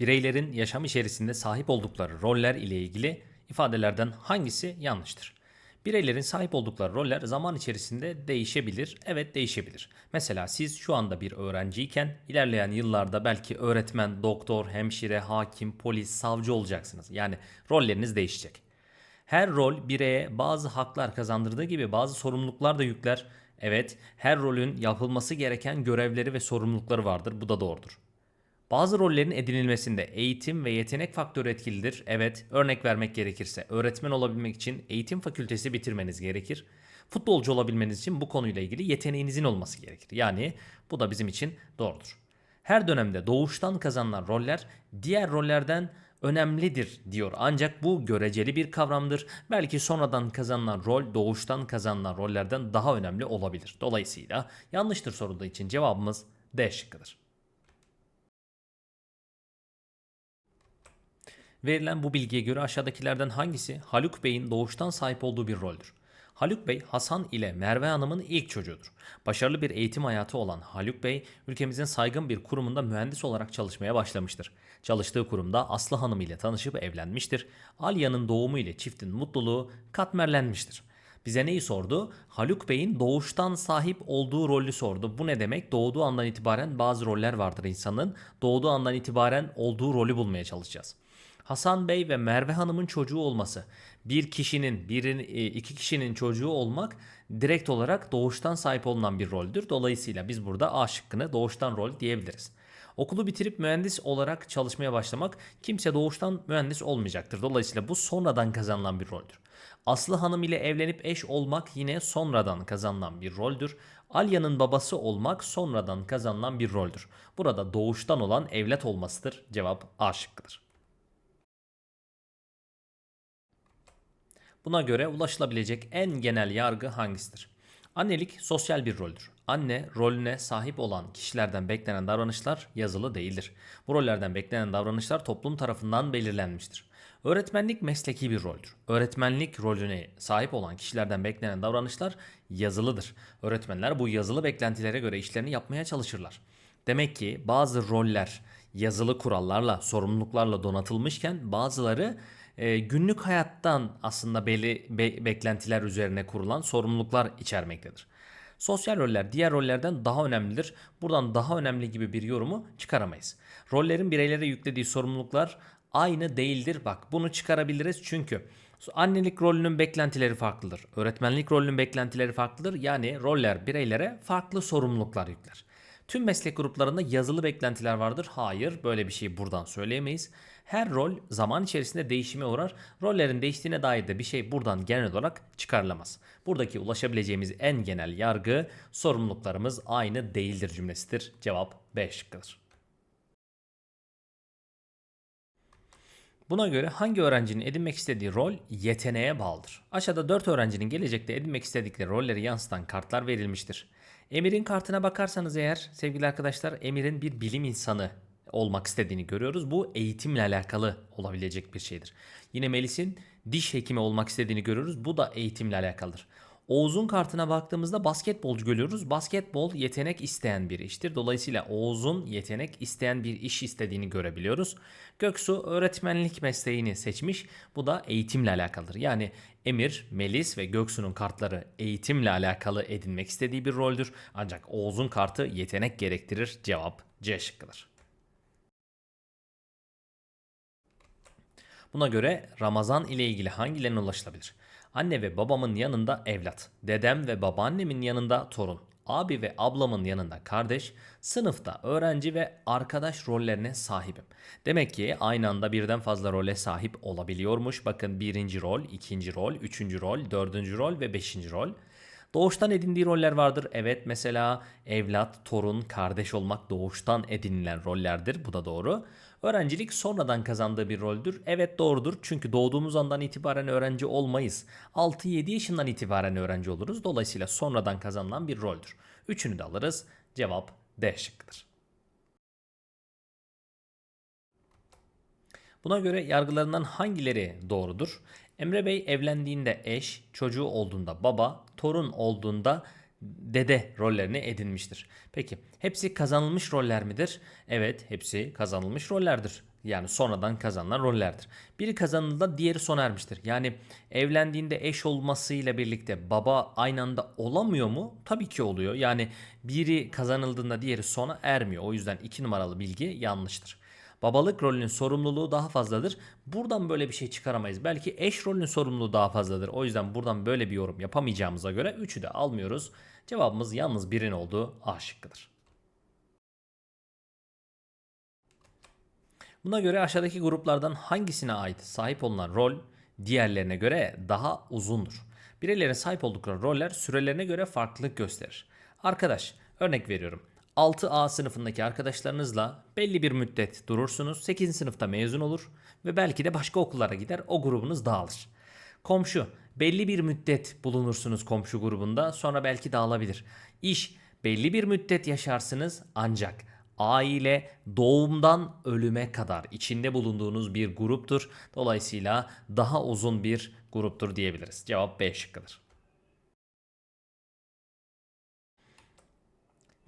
Bireylerin yaşam içerisinde sahip oldukları roller ile ilgili ifadelerden hangisi yanlıştır? Bireylerin sahip oldukları roller zaman içerisinde değişebilir. Evet değişebilir. Mesela siz şu anda bir öğrenciyken ilerleyen yıllarda belki öğretmen, doktor, hemşire, hakim, polis, savcı olacaksınız. Yani rolleriniz değişecek. Her rol bireye bazı haklar kazandırdığı gibi bazı sorumluluklar da yükler. Evet, her rolün yapılması gereken görevleri ve sorumlulukları vardır. Bu da doğrudur. Bazı rollerin edinilmesinde eğitim ve yetenek faktörü etkilidir. Evet, örnek vermek gerekirse öğretmen olabilmek için eğitim fakültesi bitirmeniz gerekir. Futbolcu olabilmeniz için bu konuyla ilgili yeteneğinizin olması gerekir. Yani bu da bizim için doğrudur. Her dönemde doğuştan kazanılan roller diğer rollerden önemlidir diyor. Ancak bu göreceli bir kavramdır. Belki sonradan kazanılan rol doğuştan kazanılan rollerden daha önemli olabilir. Dolayısıyla yanlıştır sorulduğu için cevabımız D şıkkıdır. Verilen bu bilgiye göre aşağıdakilerden hangisi Haluk Bey'in doğuştan sahip olduğu bir roldür? Haluk Bey, Hasan ile Merve Hanım'ın ilk çocuğudur. Başarılı bir eğitim hayatı olan Haluk Bey, ülkemizin saygın bir kurumunda mühendis olarak çalışmaya başlamıştır. Çalıştığı kurumda Aslı Hanım ile tanışıp evlenmiştir. Alya'nın doğumu ile çiftin mutluluğu katmerlenmiştir. Bize neyi sordu? Haluk Bey'in doğuştan sahip olduğu rolü sordu. Bu ne demek? Doğduğu andan itibaren bazı roller vardır insanın. Doğduğu andan itibaren olduğu rolü bulmaya çalışacağız. Hasan Bey ve Merve Hanım'ın çocuğu olması. Bir kişinin, birin, e, iki kişinin çocuğu olmak direkt olarak doğuştan sahip olunan bir roldür. Dolayısıyla biz burada A şıkkını doğuştan rol diyebiliriz. Okulu bitirip mühendis olarak çalışmaya başlamak kimse doğuştan mühendis olmayacaktır. Dolayısıyla bu sonradan kazanılan bir roldür. Aslı Hanım ile evlenip eş olmak yine sonradan kazanılan bir roldür. Alya'nın babası olmak sonradan kazanılan bir roldür. Burada doğuştan olan evlat olmasıdır. Cevap A şıkkıdır. Buna göre ulaşılabilecek en genel yargı hangisidir? Annelik sosyal bir roldür. Anne rolüne sahip olan kişilerden beklenen davranışlar yazılı değildir. Bu rollerden beklenen davranışlar toplum tarafından belirlenmiştir. Öğretmenlik mesleki bir roldür. Öğretmenlik rolüne sahip olan kişilerden beklenen davranışlar yazılıdır. Öğretmenler bu yazılı beklentilere göre işlerini yapmaya çalışırlar. Demek ki bazı roller yazılı kurallarla, sorumluluklarla donatılmışken bazıları e, günlük hayattan aslında belli be- beklentiler üzerine kurulan sorumluluklar içermektedir. Sosyal roller diğer rollerden daha önemlidir. Buradan daha önemli gibi bir yorumu çıkaramayız. Rollerin bireylere yüklediği sorumluluklar aynı değildir. Bak bunu çıkarabiliriz çünkü annelik rolünün beklentileri farklıdır. Öğretmenlik rolünün beklentileri farklıdır. Yani roller bireylere farklı sorumluluklar yükler. Tüm meslek gruplarında yazılı beklentiler vardır. Hayır, böyle bir şeyi buradan söyleyemeyiz. Her rol zaman içerisinde değişime uğrar. Rollerin değiştiğine dair de bir şey buradan genel olarak çıkarılamaz. Buradaki ulaşabileceğimiz en genel yargı sorumluluklarımız aynı değildir cümlesidir. Cevap B şıkkıdır. Buna göre hangi öğrencinin edinmek istediği rol yeteneğe bağlıdır. Aşağıda 4 öğrencinin gelecekte edinmek istedikleri rolleri yansıtan kartlar verilmiştir. Emir'in kartına bakarsanız eğer sevgili arkadaşlar Emir'in bir bilim insanı olmak istediğini görüyoruz. Bu eğitimle alakalı olabilecek bir şeydir. Yine Melis'in diş hekimi olmak istediğini görüyoruz. Bu da eğitimle alakalıdır. Oğuz'un kartına baktığımızda basketbolcu görüyoruz. Basketbol yetenek isteyen bir iştir. Dolayısıyla Oğuz'un yetenek isteyen bir iş istediğini görebiliyoruz. Göksu öğretmenlik mesleğini seçmiş. Bu da eğitimle alakalıdır. Yani Emir, Melis ve Göksu'nun kartları eğitimle alakalı edinmek istediği bir roldür. Ancak Oğuz'un kartı yetenek gerektirir. Cevap C şıkkıdır. Buna göre Ramazan ile ilgili hangilerine ulaşılabilir? Anne ve babamın yanında evlat, dedem ve babaannemin yanında torun, abi ve ablamın yanında kardeş, sınıfta öğrenci ve arkadaş rollerine sahibim. Demek ki aynı anda birden fazla role sahip olabiliyormuş. Bakın birinci rol, ikinci rol, üçüncü rol, dördüncü rol ve beşinci rol. Doğuştan edindiği roller vardır. Evet mesela evlat, torun, kardeş olmak doğuştan edinilen rollerdir. Bu da doğru. Öğrencilik sonradan kazandığı bir roldür. Evet doğrudur. Çünkü doğduğumuz andan itibaren öğrenci olmayız. 6-7 yaşından itibaren öğrenci oluruz. Dolayısıyla sonradan kazanılan bir roldür. Üçünü de alırız. Cevap D şıkkıdır. Buna göre yargılarından hangileri doğrudur? Emre Bey evlendiğinde eş, çocuğu olduğunda baba, torun olduğunda dede rollerini edinmiştir. Peki hepsi kazanılmış roller midir? Evet hepsi kazanılmış rollerdir. Yani sonradan kazanılan rollerdir. Biri kazanıldığında diğeri sona ermiştir. Yani evlendiğinde eş olmasıyla birlikte baba aynı anda olamıyor mu? Tabii ki oluyor. Yani biri kazanıldığında diğeri sona ermiyor. O yüzden iki numaralı bilgi yanlıştır. Babalık rolünün sorumluluğu daha fazladır. Buradan böyle bir şey çıkaramayız. Belki eş rolünün sorumluluğu daha fazladır. O yüzden buradan böyle bir yorum yapamayacağımıza göre 3'ü de almıyoruz. Cevabımız yalnız birin olduğu A şıkkıdır. Buna göre aşağıdaki gruplardan hangisine ait sahip olunan rol diğerlerine göre daha uzundur? Bireylerin sahip oldukları roller sürelerine göre farklılık gösterir. Arkadaş, örnek veriyorum. 6A sınıfındaki arkadaşlarınızla belli bir müddet durursunuz. 8. sınıfta mezun olur ve belki de başka okullara gider. O grubunuz dağılır. Komşu, belli bir müddet bulunursunuz komşu grubunda sonra belki dağılabilir. İş, belli bir müddet yaşarsınız ancak aile doğumdan ölüme kadar içinde bulunduğunuz bir gruptur. Dolayısıyla daha uzun bir gruptur diyebiliriz. Cevap B şıkkıdır.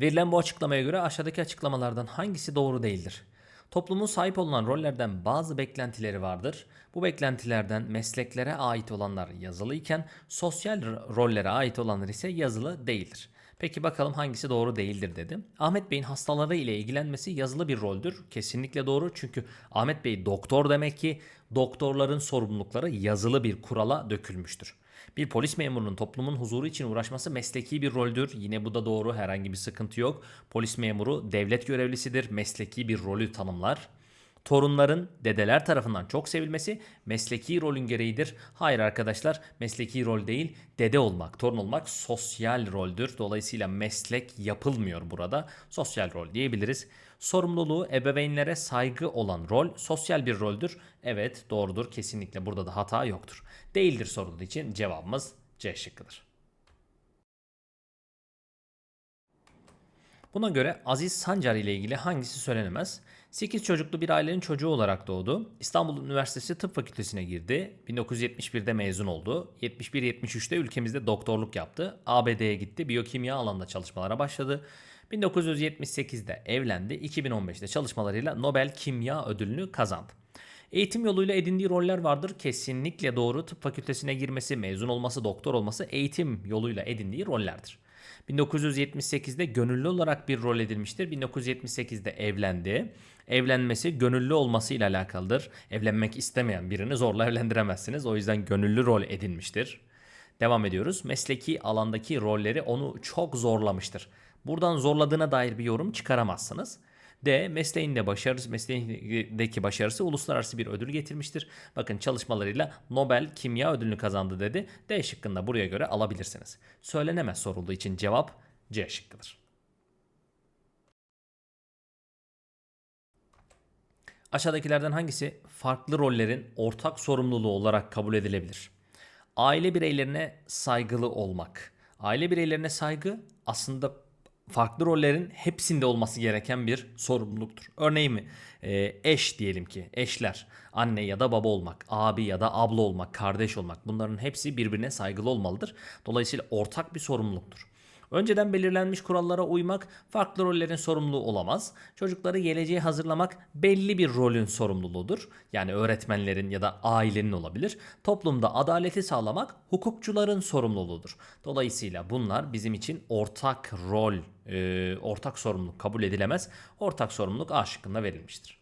Verilen bu açıklamaya göre aşağıdaki açıklamalardan hangisi doğru değildir? Toplumun sahip olunan rollerden bazı beklentileri vardır. Bu beklentilerden mesleklere ait olanlar yazılı iken sosyal rollere ait olanlar ise yazılı değildir. Peki bakalım hangisi doğru değildir dedim. Ahmet Bey'in hastaları ile ilgilenmesi yazılı bir roldür. Kesinlikle doğru çünkü Ahmet Bey doktor demek ki doktorların sorumlulukları yazılı bir kurala dökülmüştür. Bir polis memurunun toplumun huzuru için uğraşması mesleki bir roldür. Yine bu da doğru herhangi bir sıkıntı yok. Polis memuru devlet görevlisidir. Mesleki bir rolü tanımlar. Torunların dedeler tarafından çok sevilmesi mesleki rolün gereğidir. Hayır arkadaşlar mesleki rol değil dede olmak, torun olmak sosyal roldür. Dolayısıyla meslek yapılmıyor burada. Sosyal rol diyebiliriz. Sorumluluğu ebeveynlere saygı olan rol sosyal bir roldür. Evet doğrudur kesinlikle burada da hata yoktur. Değildir sorulduğu için cevabımız C şıkkıdır. Buna göre Aziz Sancar ile ilgili hangisi söylenemez? 8 çocuklu bir ailenin çocuğu olarak doğdu. İstanbul Üniversitesi Tıp Fakültesine girdi. 1971'de mezun oldu. 71-73'te ülkemizde doktorluk yaptı. ABD'ye gitti. Biyokimya alanında çalışmalara başladı. 1978'de evlendi. 2015'te çalışmalarıyla Nobel Kimya Ödülünü kazandı. Eğitim yoluyla edindiği roller vardır. Kesinlikle doğru. Tıp fakültesine girmesi, mezun olması, doktor olması eğitim yoluyla edindiği rollerdir. 1978'de gönüllü olarak bir rol edilmiştir. 1978'de evlendi. Evlenmesi gönüllü olması ile alakalıdır. Evlenmek istemeyen birini zorla evlendiremezsiniz. O yüzden gönüllü rol edinmiştir. Devam ediyoruz. Mesleki alandaki rolleri onu çok zorlamıştır. Buradan zorladığına dair bir yorum çıkaramazsınız. D. Mesleğinde başarısı, mesleğindeki başarısı uluslararası bir ödül getirmiştir. Bakın çalışmalarıyla Nobel Kimya Ödülünü kazandı dedi. D şıkkında buraya göre alabilirsiniz. Söylenemez sorulduğu için cevap C şıkkıdır. Aşağıdakilerden hangisi farklı rollerin ortak sorumluluğu olarak kabul edilebilir? Aile bireylerine saygılı olmak. Aile bireylerine saygı aslında farklı rollerin hepsinde olması gereken bir sorumluluktur. Örneğin mi? E, eş diyelim ki eşler anne ya da baba olmak, abi ya da abla olmak, kardeş olmak bunların hepsi birbirine saygılı olmalıdır. Dolayısıyla ortak bir sorumluluktur. Önceden belirlenmiş kurallara uymak farklı rollerin sorumluluğu olamaz. Çocukları geleceğe hazırlamak belli bir rolün sorumluluğudur. Yani öğretmenlerin ya da ailenin olabilir. Toplumda adaleti sağlamak hukukçuların sorumluluğudur. Dolayısıyla bunlar bizim için ortak rol, e, ortak sorumluluk kabul edilemez. Ortak sorumluluk A şıkkında verilmiştir.